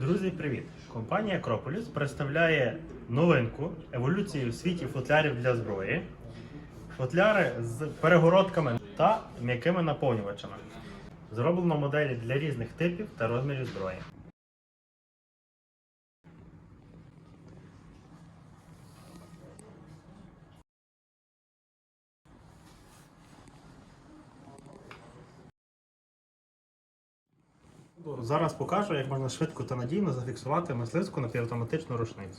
Друзі, привіт! Компанія Акрополіс представляє новинку еволюції у світі футлярів для зброї. Футляри з перегородками та м'якими наповнювачами. Зроблено моделі для різних типів та розмірів зброї. Зараз покажу, як можна швидко та надійно зафіксувати мисливську напівавтоматичну рушницю.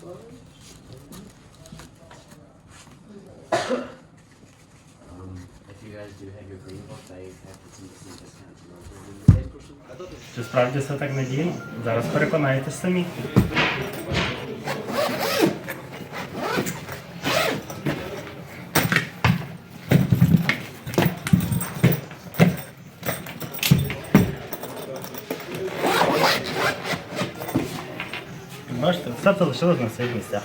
Um, Чи справді все так надійно? Зараз переконаєтесь самі. Бачите, все це лишилось на своїх місцях.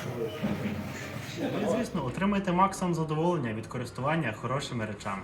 І, звісно, отримайте максимум задоволення від користування хорошими речами.